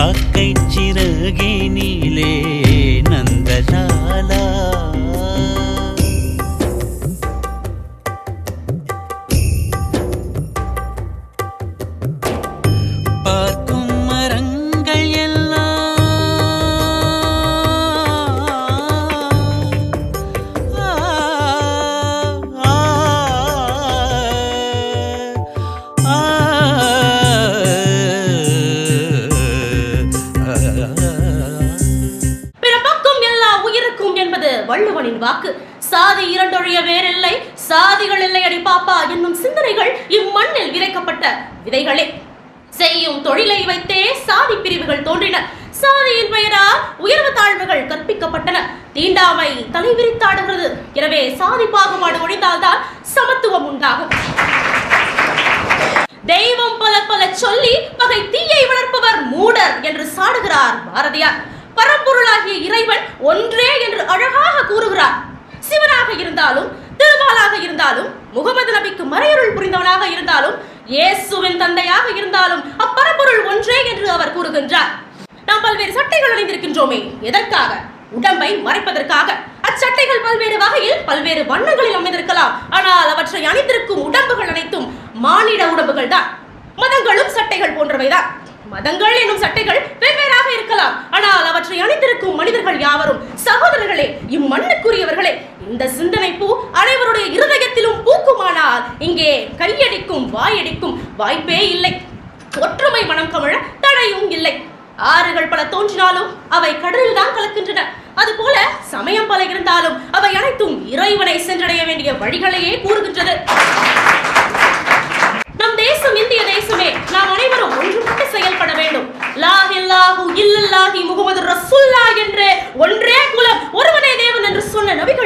காக்கை சிறகே நீலே நந்தலாலா. சாதிகள் இல்லை அடி பாப்பா என்னும் சிந்தனைகள் இம்மண்ணில் விதைக்கப்பட்ட விதைகளே. செய்யும் தொழிலை வைத்தே சாதி பிரிவுகள் தோன்றின. சாதியின் பெயரால் உயர்வு தாழ்வுகள் கற்பிக்கப்பட்டன. தீண்டாமை தலை விரித்தாடுகிறது எனவே சாதி பாகுபாடு ஒழிந்தால்தான் சமத்துவம் உண்டாகும். தெய்வம் பல பல சொல்லி பகை தீயை வளர்ப்பவர் மூடர் என்று சாடுகிறார் பாரதியார். பரம்பொருளாகிய இறைவன் ஒன்றே என்று அழகாக கூறுகிறார். சிவனாக இருந்தாலும் திருமாலாக இருந்தாலும் முகமது நபிக்கு மறையருள் புரிந்தவனாக இருந்தாலும் இயேசுவின் தந்தையாக இருந்தாலும் அப்பரப்பொருள் ஒன்றே என்று அவர் கூறுகின்றார். நாம் பல்வேறு சட்டைகள் அணிந்திருக்கின்றோமே எதற்காக? உடம்பை மறைப்பதற்காக. அச்சட்டைகள் பல்வேறு வகையில் பல்வேறு வண்ணங்களில் அமைந்திருக்கலாம். ஆனால் அவற்றை அணிந்திருக்கும் உடம்புகள் அனைத்தும் மானிட உடம்புகள் தான். மதங்களும் சட்டைகள் போன்றவைதான் மதங்கள் என்னும் சட்டைகள் வெவ்வேறாக இருக்கலாம். ஆனால் அவற்றை அணிந்திருக்கும் மனிதர்கள் யாவரும் சகோதரர்களே இம்மண்ணுக்குரியவர்களே இந்த சிந்தனை பூ அனைவருடைய இருதயத்திலும் பூக்குமானால் இங்கே கையடிக்கும் வாயடிக்கும் வாய்ப்பே இல்லை. ஒற்றுமை மனம் கமழ தடையும் இல்லை. ஆறுகள் பல தோன்றினாலும் அவை கடலில் தான் கலக்கின்றன. அதுபோல சமயம் பல இருந்தாலும் அவை அனைத்தும் இறைவனை சென்றடைய வேண்டிய வழிகளையே கூறுகின்றது. நம் தேசம் இந்திய தேசமே. நாம் அனைவரும் ஒன்றுபட்டு செயல்பட வேண்டும். லா இல்லாஹு இல்லல்லாஹி முகமது ரஸ் என்று ஒன்றே குலம் ஒருவனே தேவன் என்று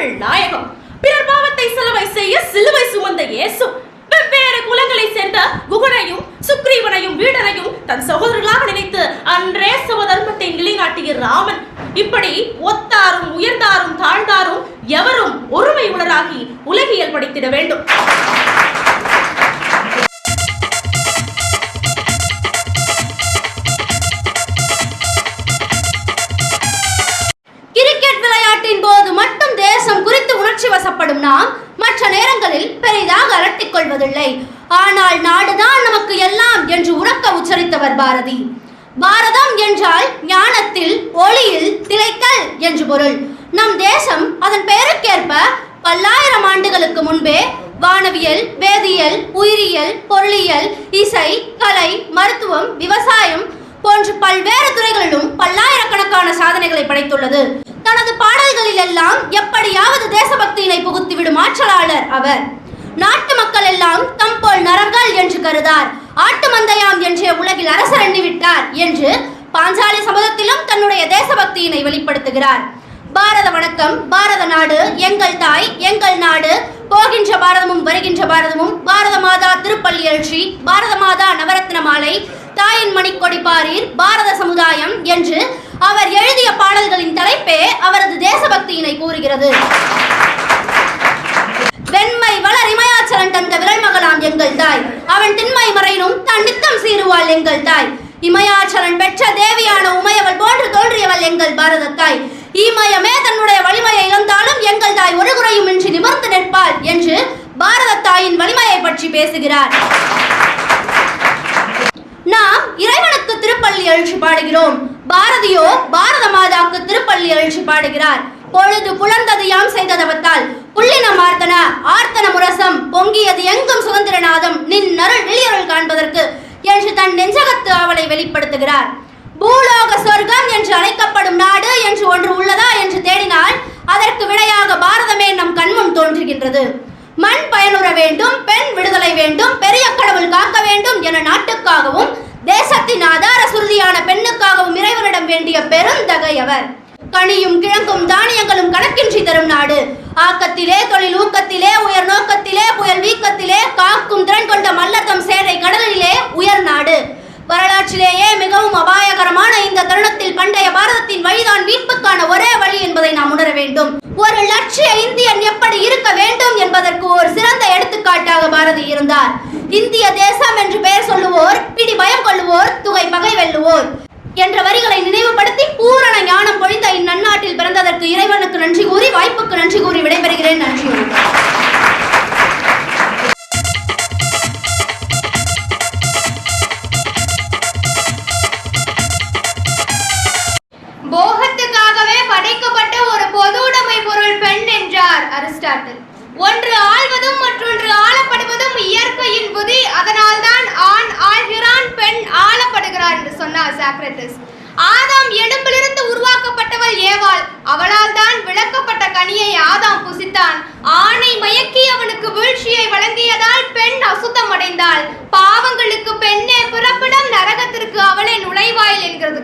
சொன்ன நாயகம். பிறர் பாவத்தை செலவை செய்ய சிலுவை சுமந்த இயேசு. வெவ்வேறு குலங்களை சேர்ந்த குகனையும் சுக்ரீவனையும் வீடனையும் தன் சகோதரர்களாக நினைத்து அன்றே சமதர்மத்தை நிலைநாட்டிய ராமன். இப்படி ஒத்தாரும் உயர்ந்தாரும் தாழ்ந்தாரும் எவரும் ஒருமை உணராகி உலகியல் படைத்திட வேண்டும். பெரிதாக கொள்வதில்லை ஆனால் நாடுதான் நமக்கு எல்லாம் என்று உறக்க உச்சரித்தவர் பாரதி. பாரதம் என்றால் ஞானத்தில் ஒளியில் திளைக்கல் என்று பொருள். நம் தேசம் அதன் பெயருக்கேற்ப பல்லாயிரம் ஆண்டுகளுக்கு முன்பே வானவியல் வேதியியல் உயிரியல் பொருளியல் இசை கலை மருத்துவம் விவசாயம் போன்ற பல்வேறு துறைகளிலும் பல்லாயிரக்கணக்கான சாதனைகளை படைத்துள்ளது. தனது பாடல்களில் எல்லாம் எப்படியாவது தேசபக்தியினை புகுத்திவிடும் ஆற்றலாளர் அவர். எல்லாம் தம் போல் நரர்கள் என்று கருதார். ஆட்டு மந்தையாம் என்றே உலகில் அரசர் எண்ணிவிட்டார் என்று பாஞ்சாலி சபதத்திலும் தன்னுடைய தேசபக்தியினை வெளிப்படுத்துகிறார். பாரத வணக்கம் பாரத நாடு எங்கள் தாய் எங்கள் நாடு போகின்ற பாரதமும் வருகின்ற பாரதமும் பாரத மாதா திருப்பள்ளி எழுச்சி பாரத மாதா நவரத்ன மாலை தாயின் மணிக்கொடி பாரீர் பாரத சமுதாயம் என்று அவர் எழுதிய பாடல்களின் தலைப்பே அவரது தேசபக்தியினை கூறுகிறது. வெண்மை வளர் இமயாச்சலன் தந்த விரல் மகளாம் எங்கள் தாய். அவன் திண்மை மறையினும் தன் நித்தம் சீருவாள் எங்கள் தாய். இமயாச்சலன் பெற்ற தேவியான உமையவள் போன்று தோன்றியவள் எங்கள் பாரத தாய் இமயமே தன்னுடைய வலிமையை இழந்தாலும் எங்கள் தாய் ஒரு குறையும் இன்றி நிமிர்ந்து நிற்பாள் என்று பாரத தாயின் வலிமையை பற்றி பேசுகிறார். நாம் இறைவனுக்கு திருப்பள்ளி எழுச்சி பாடுகிறோம். பாரதியோ பாரத மாதாக்கு திருப்பள்ளி எழுச்சி பாடுகிறார். பொழுது புலர்ந்தது யாம் செய்ததவத்தால் புள்ளின மார்த்தன ஆர்த்தன முரசம் பொங்கியது எங்கும் சுதந்திரநாதம் நின் நருள் வெளியருள் காண்பதற்கு என்று தன் நெஞ்சகத்து அவளை வெளிப்படுத்துகிறார். பூலோக சொர்க்கம் என்று அழைக்கப்படும் நாடு என்று ஒன்று உள்ளதா என்று தேடினால் அதற்கு விடையாக பாரதமே நம் கண்முன் தோன்றுகின்றது. மண் பயனுற வேண்டும் பெண் விடுதலை வேண்டும் பெரிய கடவுள் காக்க வேண்டும் என நாட்டுக்காகவும் தேசத்தின் ஆதார சுருதியான பெண்ணுக்காகவும் இறைவனிடம் வேண்டிய பெருந்தகை அவர் கனியும் கிழங்கும் தானியங்களும் கணக்கின்றி தரும் நாடு. ஆக்கத்திலே தொழில் ஊக்கத்திலே உயர் நோக்கத்திலே புயல் வீக்கத்திலே காக்கும் திறன் கொண்ட மல்லத்தம் சேரை கடலிலே உயர் நாடு. வரலாற்றிலேயே மிகவும் அபாயகரமான இந்த தருணத்தில் பண்டைய பாரதத்தின் வழிதான் மீட்புக்கான ஒரே வழி என்பதை நாம் உணர வேண்டும். ஒரு லட்சிய இந்தியன் எப்படி இருக்க வேண்டும் என்பதற்கு ஒரு சிறந்த எடுத்துக்காட்டாக பாரதி இருந்தார். இந்திய தேசம் என்று பெயர் சொல்லுவோர் பிடி பயம் கொள்ளுவோர் துகை பகை வெல்லுவோர் என்ற வரிகளை நினைவுபடுத்தி பூ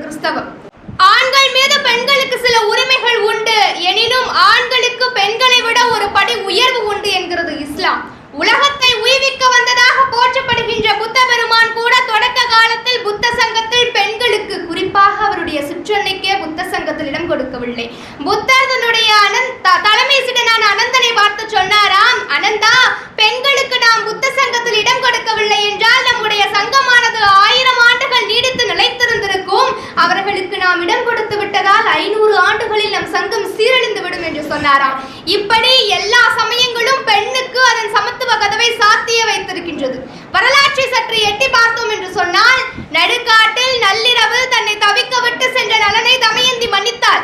கிறிஸ்தவம். ஆண்கள் மீது பெண்களுக்கு சில உரிமைகள் உண்டு. எனினும் ஆண்களுக்கு பெண்களை விட ஒரு படி உயர்வு உண்டு என்கிறது இஸ்லாம். உலகத்தை உய்விக்க வந்ததாக போற்றப்படுகின்ற புத்த பெருமான் கூட தொடக்க காலத்தில் புத்த சங்கத்தில் பெண்களுக்கு குறிப்பாக அவருடைய சிற்றன்னைக்கே புத்த சங்கத்தில் இடம் கொடுக்கவில்லை. புத்தர் தன்னுடைய அனந்த தலைமை சிடனான அனந்தனை பார்த்து சொன்னாராம் அனந்தா பெண்களுக்கு நாம் புத்த சங்கத்தில் இடம் கொடுக்கவில்லை என்றால் நம்முடைய சங்கமானது ஆயிரம் ஆண்டுகள் நீடித்து நிலைத்திருந்திருக்கும். அவர்களுக்கு நாம் இடம் கொடுத்து விட்டதால் ஐநூறு ஆண்டுகளில் நம் சங்கம் சீரழிந்து விடும் என்று சொன்னாராம். இப்படி எல்லா சமயங்களும் பெண்ணுக்கு அதன் சமத்துவ கதவை சாத்திய வைத்திருக்கின்றது. வரலாற்றை சற்று எட்டி பார்த்தோம் என்று சொன்னால் நடுக்காட்டில் நள்ளிரவு தன்னை தவிக்க விட்டு சென்ற நலனை தமயந்தி மன்னித்தாள்.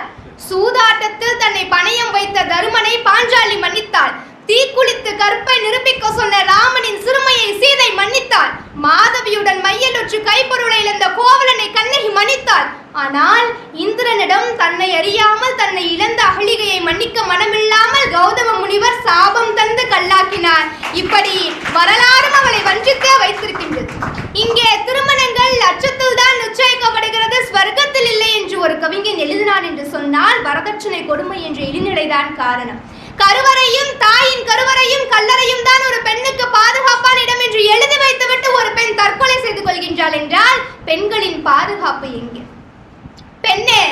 சூதாட்டத்தில் தன்னை பணயம் வைத்த தருமனை பாஞ்சாலி மன்னித்தாள். தீக்குளித்து கற்பை நிரூபிக்க சொன்ன ராமனின் சிறுமையை சீதை மன்னித்தாள். மாதவியுடன் மையலுற்று கைப்பொருளை இழந்த கோவலனை கண்ணகி மன்னித்தாள். ஆனால் இந்திரனிடம் தன்னை அறியாமல் தன்னை இழந்த அகலிகையை மன்னிக்க மனமில்லாமல் கௌதம முனிவர் சாபம் தந்து கல்லாக்கினார். இப்படி வரலாறும் அவளை வஞ்சித்தே வைத்திருக்கின்றது. இங்கே திருமணங்கள் லட்சத்தில் தான் நிச்சயிக்கப்படுகிறது. ஸ்வர்க்கத்தில் இல்லை என்று ஒரு கவிஞன் எழுதினான் என்று சொன்னால் வரதட்சணை கொடுமை என்ற இழிநிலைதான் காரணம். கருவறையும் தாயின் கருவறையும் கல்லறையும் தான் ஒரு பெண்ணுக்கு பாதுகாப்பான இடம் என்று எழுதி வைத்துவிட்டு ஒரு பெண் தற்கொலை செய்து கொள்கின்றாள் என்றால் பெண்களின் பாதுகாப்பு எங்கே? பெண்ணே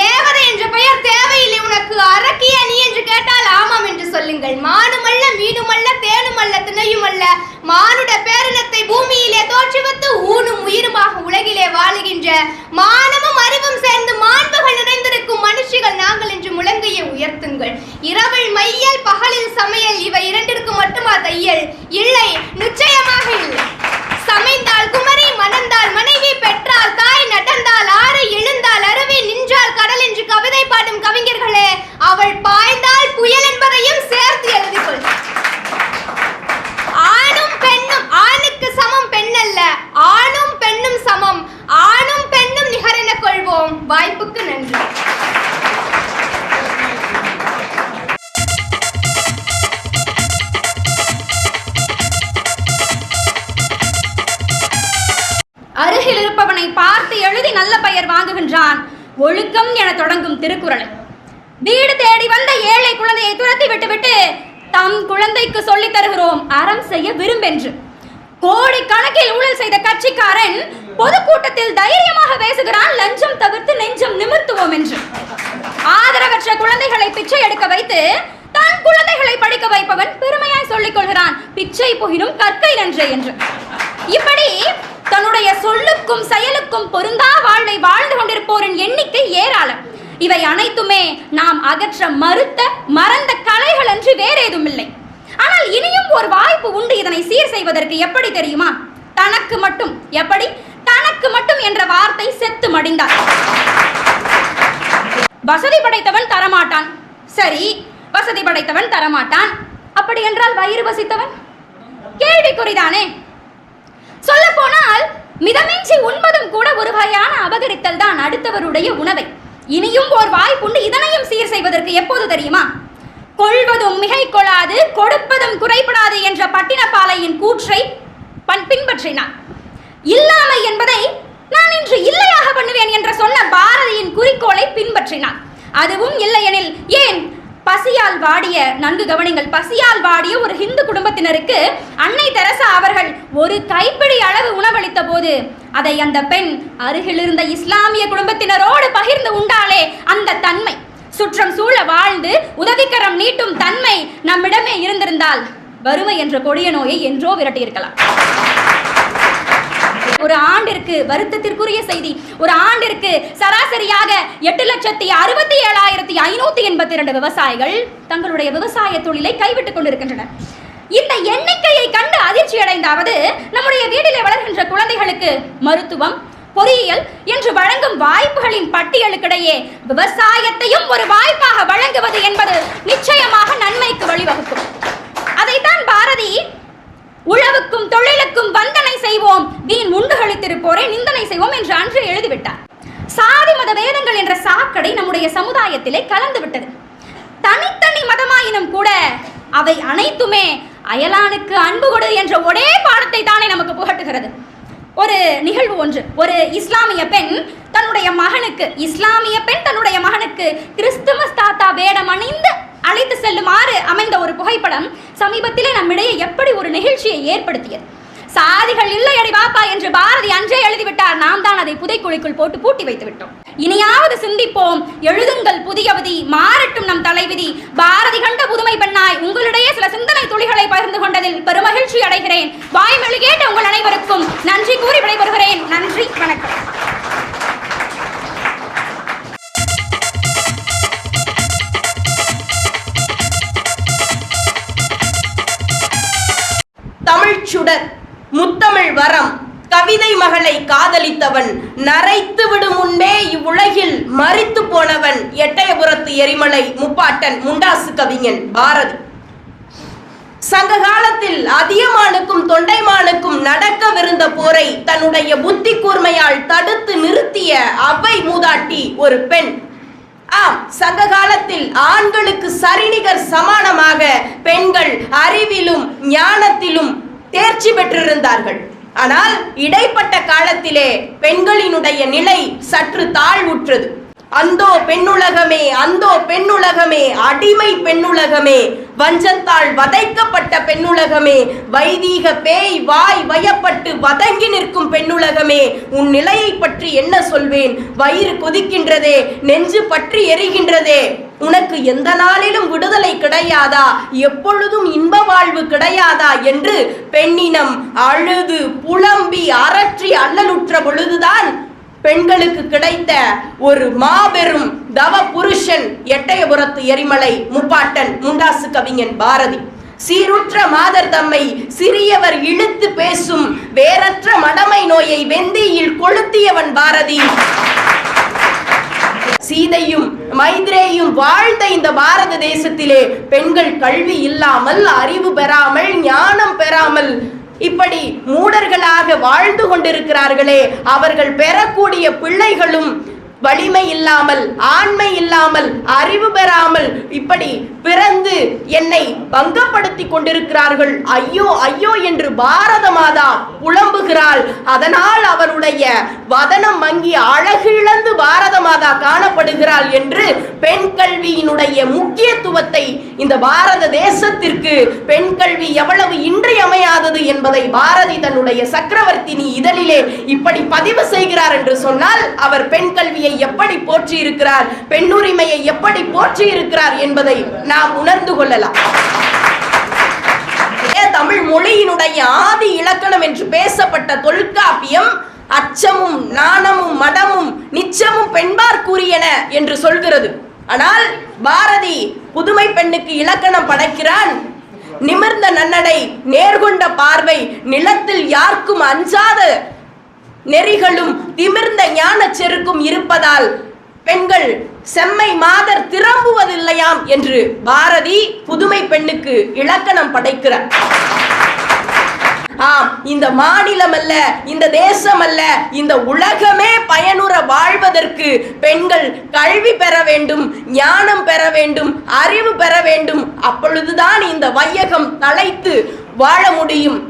தேவதை என்ற பெயர் தேவையில்லை உனக்கு. அரக்கிய நீ என்று கேட்டால் ஆமாம் என்று சொல்லுங்கள். மானுமல்ல மீனுமல்ல தேனுமல்ல திணையுமல்ல. மானுட பேரினத்தை பூமியிலே தோற்றுவித்து ஊனும் உயிருமாக உலகிலே வாழுகின்ற மானமும் அறிவும் சேர்ந்து மாண்புகள் நிறைந்திருக்கும் மனுஷிகள் நாங்கள் என்று முழங்கையை உயர்த்துங்கள். இரவில் மையல் பகலில் சமையல் இவை இரண்டிற்கு மட்டுமா தையல்? இல்லை அருகில் இருப்பவனை பார்த்து எழுதி நல்ல பெயர் வாங்குகின்றான். ஒழுக்கம் என தொடங்கும் திருக்குறளை. வீடு தேடி வந்த ஏழை குழந்தையை துரத்தி விட்டுவிட்டு தம் குழந்தைக்கு சொல்லித் தருகிறோம். அறம் செய்ய விரும்பென்று. கோடி கணக்கில் ஊழல் செய்த கட்சிக்காரன் பொதுக்கூட்டத்தில் தைரியமாக பேசுகிறான். லஞ்சம் தவிர்த்து நெஞ்சம் நிமிர்த்துவோம் என்று. ஆதரவற்ற குழந்தைகளை பிச்சை எடுக்க வைத்து தன் குழந்தைகளை படிக்க வைப்பவன் பெருமையாய் சொல்லிக் கொள்கிறான். பிச்சை புகினும் கற்கை நன்றே என்று. இப்படி தன்னுடைய சொல்லுக்கும் செயலுக்கும் பொருந்தா வாழ்வை வாழ்ந்து கொண்டிருப்போரின் எண்ணிக்கை ஏராளம். இவை அனைத்துமே நாம் அகற்ற மறுத்த மறந்த கலைகள் அன்று வேறேதும் இல்லை ஆனால் இனியும் ஒரு வாய்ப்பு உண்டு இதனை சீர் செய்வதற்கு எப்படி தெரியுமா? தனக்கு மட்டும். எப்படி? தனக்கு மட்டும் என்ற வார்த்தை செத்து மடிந்தார். வசதி படைத்தவன் தரமாட்டான். சரி வசதி படைத்தவன் தரமாட்டான். அப்படி என்றால் வயிறு வசித்தவன்? கேள்விக்குறிதானே. சொல்ல போனால் மிதமின்றி உண்பதும் கூட ஒரு வகையான அபகரித்தல் தான் அடுத்தவருடைய உணவை. இனியும் ஓர் வாய்ப்புண்டு இதனையும் சீர் செய்வதற்கு எப்போது தெரியுமா? கொள்வதும் மிகை கொள்ளாது கொடுப்பதும் குறைபடாது என்ற பட்டினப்பாலையின் கூற்றை பன் பின்பற்றினான். இல்லாமை என்பதை நான் இன்று இல்லையாக பண்ணுவேன் என்று சொன்ன பாரதியின் குறிக்கோளை பின்பற்றினான். அதுவும் இல்லையெனில் ஏன் பசியால் வாடிய நன்கு கவனிங்கள் பசியால் வாடிய ஒரு ஹிந்து குடும்பத்தினருக்கு அன்னை தெரசா அவர்கள் ஒரு கைப்பிடி அளவு உணவளித்த போது அதை அந்த பெண் அருகிலிருந்த இஸ்லாமிய குடும்பத்தினரோடு பகிர்ந்து உண்டாலே அந்த தன்மை சுற்றம் சூழ வாழ்ந்து உதவிக்கரம் நீட்டும் தன்மை நம்மிடமே இருந்திருந்தால் வறுமை என்ற கொடிய நோயை என்றோ விரட்டியிருக்கலாம். ஒரு ஆண்டிற்கு வருத்தத்திற்குரிய செய்தி. ஒரு ஆண்டிற்கு சராசரியாக எட்டு லட்சத்தி அறுபத்தி ஏழாயிரத்தி ஐநூத்தி எண்பத்தி இரண்டு விவசாயிகள் தங்களுடைய விவசாய தொழிலை கைவிட்டுக் கொண்டிருக்கின்றனர். இந்த எண்ணிக்கையை கண்டு அதிர்ச்சி அடைந்தாவது நம்முடைய வீட்டிலே வளர்கின்ற குழந்தைகளுக்கு மருத்துவம் பொறியியல் என்று வழங்கும் வாய்ப்புகளின் பட்டியலுக்கிடையே விவசாயத்தையும் ஒரு வாய்ப்பாக வழங்குவது என்பது நிச்சயமாக நன்மைக்கு வழிவகுக்கும். அதைத்தான் பாரதி உழவுக்கும் தொழிலுக்கும் வந்தனை செய்வோம். வீண் உண்டு கழித்திருப்போரை நிந்தனை செய்வோம் என்று அன்று எழுதிவிட்டார். சாதி மத வேதங்கள் என்ற சாக்கடை நம்முடைய சமுதாயத்திலே கலந்து விட்டது தனித்தனி மதமாயினும் கூட அவை அனைத்துமே அயலானுக்கு அன்பு கொடு என்ற ஒரே பாடத்தை தானே நமக்கு புகட்டுகிறது. ஒரு நிகழ்வு ஒன்று. ஒரு இஸ்லாமிய பெண் தன்னுடைய மகனுக்கு இஸ்லாமிய பெண் தன்னுடைய மகனுக்கு கிறிஸ்துமஸ் தாத்தா வேடம் அணிந்து அழைத்து செல்லுமாறு அமைந்த ஒரு புகைப்படம் சமீபத்திலே நம்மிடையே எப்படி ஒரு நிகழ்ச்சியை ஏற்படுத்தியது. சாதிகள் இல்லை அடி வாப்பா என்று பாரதி அன்றே எழுதிவிட்டார். நாம் தான் அதை புதைக்குழிக்குள் போட்டு பூட்டி வைத்து விட்டோம். இனியாவது சிந்திப்போம். எழுதுங்கள் புதியவதி மாறட்டும் நம் தலைவிதி. பாரதி கண்ட புதுமை பெண்ணாய் உங்களிடையே சில சிந்தனை துளிகளை பகிர்ந்து கொண்டதில் பெருமகிழ்ச்சி அடைகிறேன். வாய்மொழி கேட்ட உங்கள் அனைவருக்கும் நன்றி கூறி விடைபெறுகிறேன். நன்றி. வணக்கம். சுடர் முத்தமிழ் வரம் கவிதை மகளை காதலித்தவன் நரைத்து விடும் முன்பே இவ்வுலகில் மறித்து போனவன் எட்டயபுரத்து எரிமலை முப்பாட்டன் முண்டாசு கவிஞன் பாரதி. சங்க காலத்தில் அதியமானுக்கும் தொண்டைமானுக்கும் நடக்கவிருந்த போரை தன்னுடைய புத்தி கூர்மையால் தடுத்து நிறுத்திய அவை மூதாட்டி ஒரு பெண். ஆம் சங்க காலத்தில் ஆண்களுக்கு சரிநிகர் சமானமாக பெண்கள் அறிவிலும் ஞானத்திலும் தேர்ச்சி பெற்றிருந்தார்கள். ஆனால் இடைப்பட்ட காலத்திலே பெண்களினுடைய நிலை சற்று தாழ்வுற்றது. அந்தோ பெண்ணுலகமே அந்தோ பெண்ணுலகமே அடிமை பெண்ணுலகமே வஞ்சத்தால் வதைக்கப்பட்ட பெண்ணுலகமே வைதீக பேய் வாய் வயப்பட்டு வதங்கி நிற்கும் பெண்ணுலகமே உன் நிலையை பற்றி என்ன சொல்வேன்? வயிறு கொதிக்கின்றதே நெஞ்சு பற்றி எரிகின்றதே. உனக்கு எந்த நாளிலும் விடுதலை கிடையாதா? எப்பொழுதும் இன்ப வாழ்வு கிடையாதா? என்று பெண்ணினம் அழுது புலம்பி அரற்றி அல்லலுற்ற பொழுதுதான் பெண்களுக்கு கிடைத்த ஒரு மாபெரும் தவ புருஷன் எட்டயபுரத்து எரிமலை முப்பாட்டன் முண்டாசு கவிஞன் பாரதி. சீருற்ற மாதர் தம்மை சிறியவர் இழுத்து பேசும் வேறற்ற மடமை நோயை வெந்தியில் கொளுத்தியவன் பாரதி. சீதையும் மைத்ரேயும் வாழ்ந்த இந்த பாரத தேசத்திலே பெண்கள் கல்வி இல்லாமல் அறிவு பெறாமல் ஞானம் பெறாமல் இப்படி மூடர்களாக வாழ்ந்து கொண்டிருக்கிறார்களே அவர்கள் பெறக்கூடிய பிள்ளைகளும் வலிமை இல்லாமல் ஆண்மை இல்லாமல் அறிவு பெறாமல் இப்படி பிறந்து என்னை பங்கப்படுத்தி கொண்டிருக்கிறார்கள். ஐயோ ஐயோ என்று பாரத மாதா புலம்புகிறாள். அதனால் அவருடைய வதனம் மங்கி அழகிழந்து பாரத மாதா காணப்படுகிறாள் என்று பெண் கல்வியினுடைய முக்கியத்துவத்தை இந்த பாரத தேசத்திற்கு பெண் கல்வி எவ்வளவு இன்றியமையாதது என்பதை பாரதி தன்னுடைய சக்கரவர்த்தினி இதழிலே இப்படி பதிவு செய்கிறார் என்று சொன்னால் அவர் பெண் கல்வியை எப்படி போற்றி இருக்கிறார்? பெண்ணுரிமையை எப்படி போற்றி இருக்கிறார் என்பதை நாம் உணர்ந்து கொள்ளலாம். தமிழ் மொழியினுடைய ஆதி இலக்கணம் என்று பேசப்பட்ட தொல்காப்பியம் அச்சமும் நாணமும் மடமும் நிச்சமும் பெண்பார் கூறியன என்று சொல்கிறது. ஆனால் பாரதி புதுமை பெண்ணுக்கு இலக்கணம் படைக்கிறான். நிமிர்ந்த நன்னடை நேர்கொண்ட பார்வை நிலத்தில் யாருக்கும் அஞ்சாத நெறிகளும் திமிர்ந்த ஞான செருக்கும் இருப்பதால் பெண்கள் செம்மை மாதர் திரும்புவதில்லையாம் என்று பாரதி புதுமை பெண்ணுக்கு இலக்கணம் படைக்கிறார். ஆம் இந்த மாநிலம் அல்ல இந்த தேசம் அல்ல இந்த உலகமே பயனுற வாழ்வதற்கு பெண்கள் கல்வி பெற வேண்டும் ஞானம் பெற வேண்டும் அறிவு பெற வேண்டும் அப்பொழுதுதான் இந்த வையகம் தலைத்து வாழ முடியும்.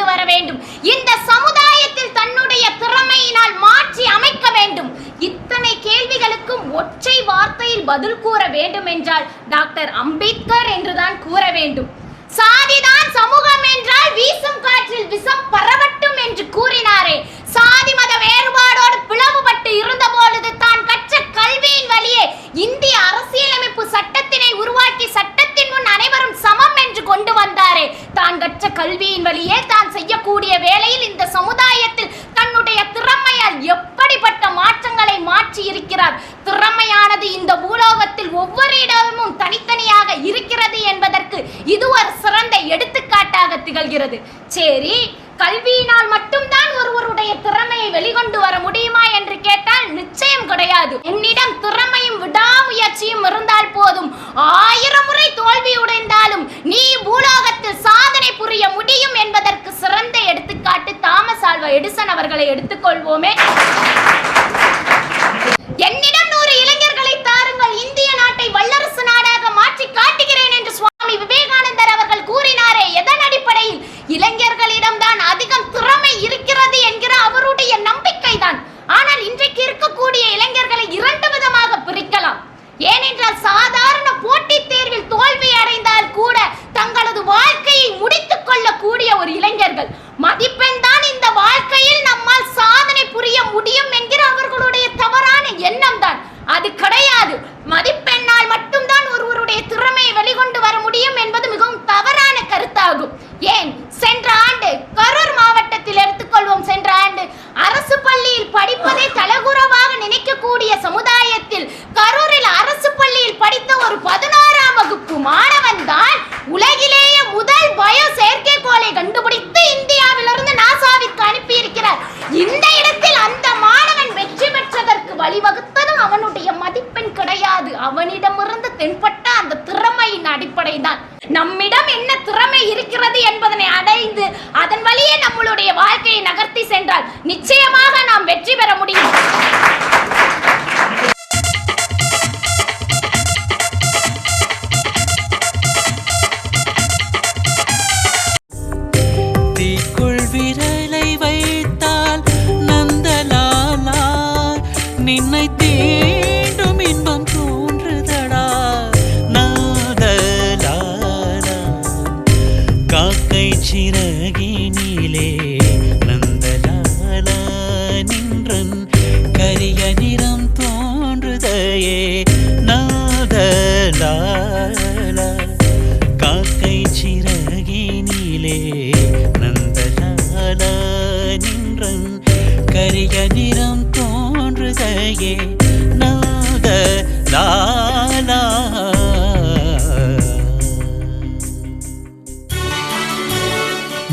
கொண்டு வர வேண்டும். இந்த சமுதாயத்தில் தன்னுடைய திறமையினால் மாற்றி அமைக்க வேண்டும். இத்தனை கேள்விகளுக்கும் ஒற்றை வார்த்தையில் பதில் கூற வேண்டும் என்றால் டாக்டர் அம்பேத்கர் என்றுதான் கூற வேண்டும். சாதிதான் சமூகம் என்றால் வீசும் காற்றில் விஷம் பரவட்டும் என்று கூறினாரே. சாதி மத வேறுபாடோடு பிளவுபட்டு இருந்த பொழுது தான் கல்வியின் வழியே இந்திய அரசியலமைப்பு சட்டத்தினை உருவாக்கி சட்டத்தின் முன் அனைவரும் சமம் என்று கொண்டு வந்தாரே. தான் கற்ற கல்வியின் வழியே தான் செய்யக்கூடிய வேளையில் இந்த சமுதாயத்தில் தன்னுடைய திறமையால் எப்படிப்பட்ட மாற்றங்களை மாற்றி இருக்கிறார் திறமையானது இந்த பூலோகத்தில் ஒவ்வொரு இடமும் தனித்தனியாக இருக்கிறது என்பதற்கு இது ஒரு சிறந்த எடுத்துக்காட்டாக திகழ்கிறது. சரி கல்வியினால் மட்டும்தான் ஒருவருடைய திறமையை வெளிக்கொண்டு வர முடியும். கிடையாது என்னிடம் திறமையும் விடாமுயற்சியும் இருந்தால் போதும். ஆயிரம் முறை தோல்வி உடைந்தாலும் நீ பூலோகத்தில் சாதனை புரிய முடியும் என்பதற்கு சிறந்த எடுத்துக்காட்டு தாமஸ் ஆல்வா எடிசன் அவர்களை எடுத்துக்கொள்வோமே. என்னிடம் நூறு இளைஞர்களை தாருங்கள். இந்திய நாட்டை வல்லரசு நாடாக மாற்றி காட்டுகிறேன் என்று சுவாமி விவேகானந்தர் அவர்கள் கூறினாரே. எதன் அடிப்படையில்? இளைஞர்களிடம் தான்